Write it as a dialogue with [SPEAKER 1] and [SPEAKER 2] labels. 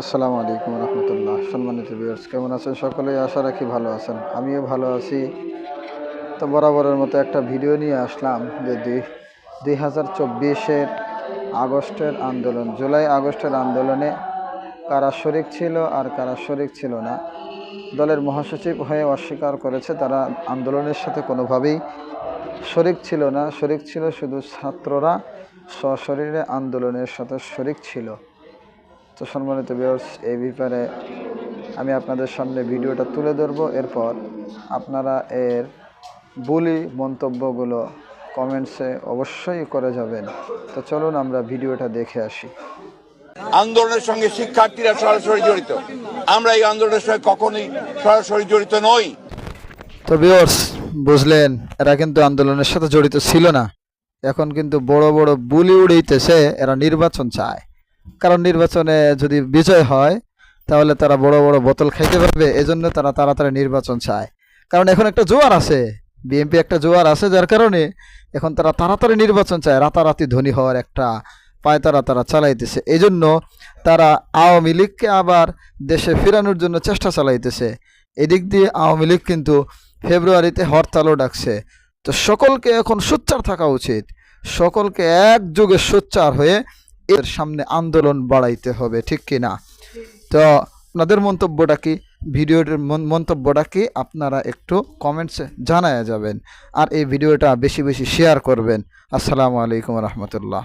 [SPEAKER 1] আসসালামু আলাইকুম রহমতুল্লাহ। সম্মানিত ভিউয়ার্স কেমন আছেন? সকলেই আশা রাখি ভালো আছেন। আমিও ভালো আছি। তো বরাবরের মতো একটা ভিডিও নিয়ে আসলাম যে দুই দুই হাজার চব্বিশের আগস্টের আন্দোলন, জুলাই আগস্টের আন্দোলনে কারা শরিক ছিল আর কারা শরিক ছিল না, দলের মহাসচিব হয়ে অস্বীকার করেছে, তারা আন্দোলনের সাথে কোনোভাবেই শরিক ছিল না। শরিক ছিল শুধু ছাত্ররা, সশরীরে আন্দোলনের সাথে শরিক ছিল। তো সম্মানিত ভিউয়ার্স এই ব্যাপারে আমি আপনাদের সামনে ভিডিওটা তুলে ধরবো। এরপর আপনারা এর বুলি মন্তব্যগুলো কমেন্টসে অবশ্যই করে যাবেন। তো চলুন আমরা ভিডিওটা দেখে আসি।
[SPEAKER 2] আন্দোলনের সঙ্গে শিক্ষার্থীরা সরাসরি জড়িত। আমরা এই আন্দোলনের সঙ্গে কখনোই সরাসরি জড়িত নই।
[SPEAKER 1] তো ভিউয়ার্স বুঝলেন এরা কিন্তু আন্দোলনের সাথে জড়িত ছিল না। এখন কিন্তু বড় বড় বুলি উড়াইতেছে এরা নির্বাচন চায়। কারণ নির্বাচনে যদি বিজয় হয়, তাহলে তারা বড় বড় বোতল খাইতে পারবে। এজন্য তারা তাড়াতাড়ি নির্বাচন চায়। কারণ এখন একটা জোয়ার আছে। বিএনপি একটা জোয়ার আছে, যার কারণে এখন তারা তাড়াতাড়ি নির্বাচন চায়। রাতারাতি ধনী হওয়ার একটা পায়তারা তারা চালাইতেছে। এই জন্য তারা আওয়ামী লীগকে আবার দেশে ফেরানোর জন্য চেষ্টা চালাইতেছে। এদিক দিয়ে আওয়ামী লীগ কিন্তু ফেব্রুয়ারিতে হরতালও ডাকছে। তো সকলকে এখন সোচ্চার থাকা উচিত। সকলকে একযোগে সোচ্চার হয়ে এর সামনে আন্দোলন বাড়াইতে হবে, ঠিক কি না? তো আপনাদের মন্তব্যটা কি? ভিডিওটির মন্তব্যটা কি? আপনারা একটু কমেন্টসে জানায় যাবেন। আর এই ভিডিওটা বেশি বেশি শেয়ার করবেন। আসসালামু আলাইকুম রহমতুল্লাহ।